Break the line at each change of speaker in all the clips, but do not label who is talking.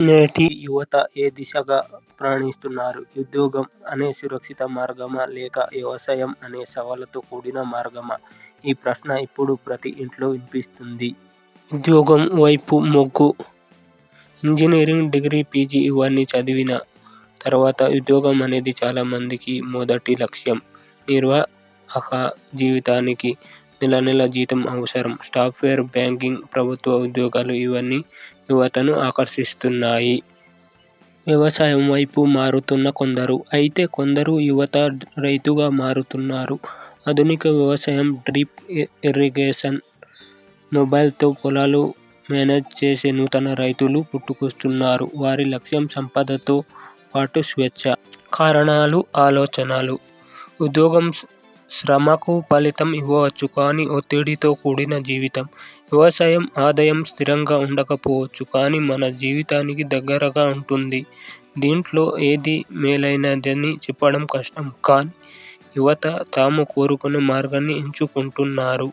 నేటి యువత ఏ దిశగా ప్రయాణిస్తున్నారు? ఉద్యోగం అనే సురక్షిత మార్గమా? లేక వ్యవసాయం అనే సవాళ్ళతో కూడిన మార్గమా? ఈ ప్రశ్న ఇప్పుడు ప్రతి ఇంట్లో వినిపిస్తుంది. ఉద్యోగం వైపు మొగ్గు ఇంజనీరింగ్, డిగ్రీ, పీజీ ఇవన్నీ చదివిన తర్వాత ఉద్యోగం అనేది చాలా మందికి మొదటి లక్ష్యం. నిర్వాహక జీవితానికి నెల నెల జీతం అవసరం. సాఫ్ట్వేర్, బ్యాంకింగ్, ప్రభుత్వ ఉద్యోగాలు ఇవన్నీ యువతను ఆకర్షిస్తున్నాయి. వ్యవసాయం వైపు మారుతున్న కొందరు. అయితే కొందరు యువత రైతుగా మారుతున్నారు. ఆధునిక వ్యవసాయం, డ్రిప్ ఇరిగేషన్, మొబైల్తో పొలాలు మేనేజ్ చేసే నూతన రైతులు పుట్టుకొస్తున్నారు. వారి లక్ష్యం సంపదతో పాటు స్వేచ్ఛ. కారణాలు, ఆలోచనలు ఉద్యోగం శ్రమకు ఫలితం ఇవ్వవచ్చు కానీ ఒత్తిడితో కూడిన జీవితం. వ్యవసాయం ఆదాయం స్థిరంగా ఉండకపోవచ్చు కానీ మన జీవితానికి దగ్గరగా ఉంటుంది. దీంట్లో ఏది మేలైనదని చెప్పడం కష్టం. కానీ యువత తాము కోరుకునే మార్గాన్ని ఎంచుకుంటున్నారు.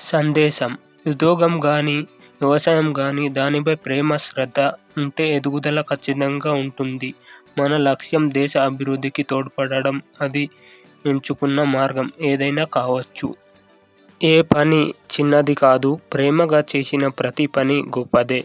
సందేశం ఉద్యోగం కానీ వ్యవసాయం కానీ దానిపై ప్రేమ, శ్రద్ధ ఉంటే ఎదుగుదల ఖచ్చితంగా ఉంటుంది. మన లక్ష్యం దేశ అభివృద్ధికి తోడ్పడడం. అది ఎంచుకున్న మార్గం ఏదైనా కావచ్చు. ఏ పని చిన్నది కాదు. ప్రేమగా చేసిన ప్రతి పని గొప్పదే.